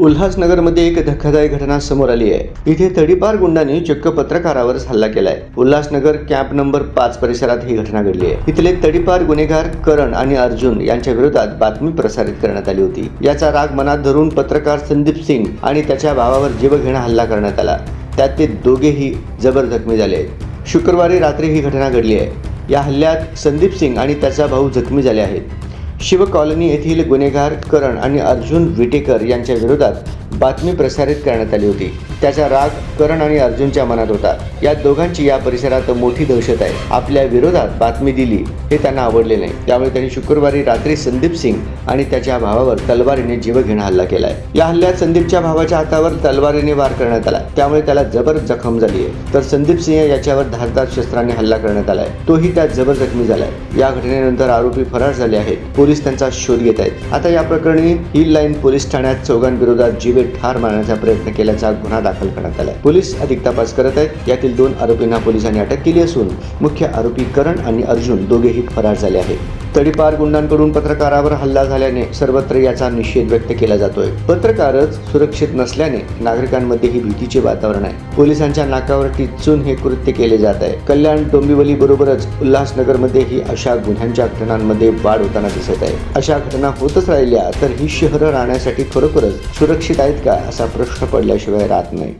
उल्हासनगरमध्ये एक धक्कादायक घटना समोर आली आहे. इथे तडीपार गुंडांनी चक्क पत्रकारावर हल्ला केलाय. उल्हासनगर कॅम्प नंबर पाच परिसरात ही घटना घडली आहे. इथले तडीपार गुन्हेगार करण आणि अर्जुन यांच्या विरोधात बातमी प्रसारित करण्यात आली होती. याचा राग मनात धरून पत्रकार संदीप सिंग आणि त्याच्या भावावर जीवघेणा हल्ला करण्यात आला. त्यात ते दोघेही जबर जखमी झाले आहेत. शुक्रवारी रात्री ही घटना घडली आहे. या हल्ल्यात संदीप सिंग आणि त्याचा भाऊ जखमी झाले आहेत. शिव कॉलनी येथील गुन्हेगार करण आणि अर्जुन विटेकर यांच्या विरोधात बातमी प्रसारित करण्यात आली होती. त्याचा राग करण आणि अर्जुनच्या मनात होता. या दोघांची या परिसरात मोठी दहशत आहे. आपल्या विरोधात बातमी दिली हे त्यांना आवडले नाही. त्यामुळे त्यांनी शुक्रवारी रात्री संदीप सिंग आणि त्याच्या भावावर तलवारीने जीवघेणा हल्ला केलाय. या हल्ल्यात संदीपच्या भावाच्या हातावर तलवारीने वार करण्यात आला त्यामुळे त्याला जबर जखम झाली आहे. तर संदीप सिंह याच्यावर धारदार शस्त्राने हल्ला करण्यात आलाय. तोही त्यात जबर जखमी झालाय. या घटनेनंतर आरोपी फरार झाले आहेत. पोलीस त्यांचा शोध घेत आहेत. आता या प्रकरणी हिल लाईन पोलीस ठाण्यात चौघांविरोधात जीवे ठार मारण्याचा प्रयत्न केल्याचा गुन्हा दाखल करण्यात आलाय. पोलीस अधिक तपास करत आहेत. यातील दोन आरोपींना पोलिसांनी अटक केली असून मुख्य आरोपी करण आणि अर्जुन दोघेही फरार झाले आहेत. तडीपार गुंडांकडून पत्रकारावर हल्ला झाल्याने सर्वत्र याचा निषेध व्यक्त केला जातोय. पत्रकारच सुरक्षित नसल्याने नागरिकांमध्ये ही भीतीचे वातावरण आहे. पोलिसांच्या नाकावर टिचून हे कृत्य केले जात आहे. कल्याण डोंबिवली बरोबरच उल्हासनगरमध्येही अशा गुन्ह्यांच्या घटनांमध्ये वाढ होताना दिसत आहे. अशा घटना होतच राहिल्या तर ही शहरं राहण्यासाठी खरोखरच सुरक्षित आहेत का असा प्रश्न पडल्याशिवाय राहत नाही.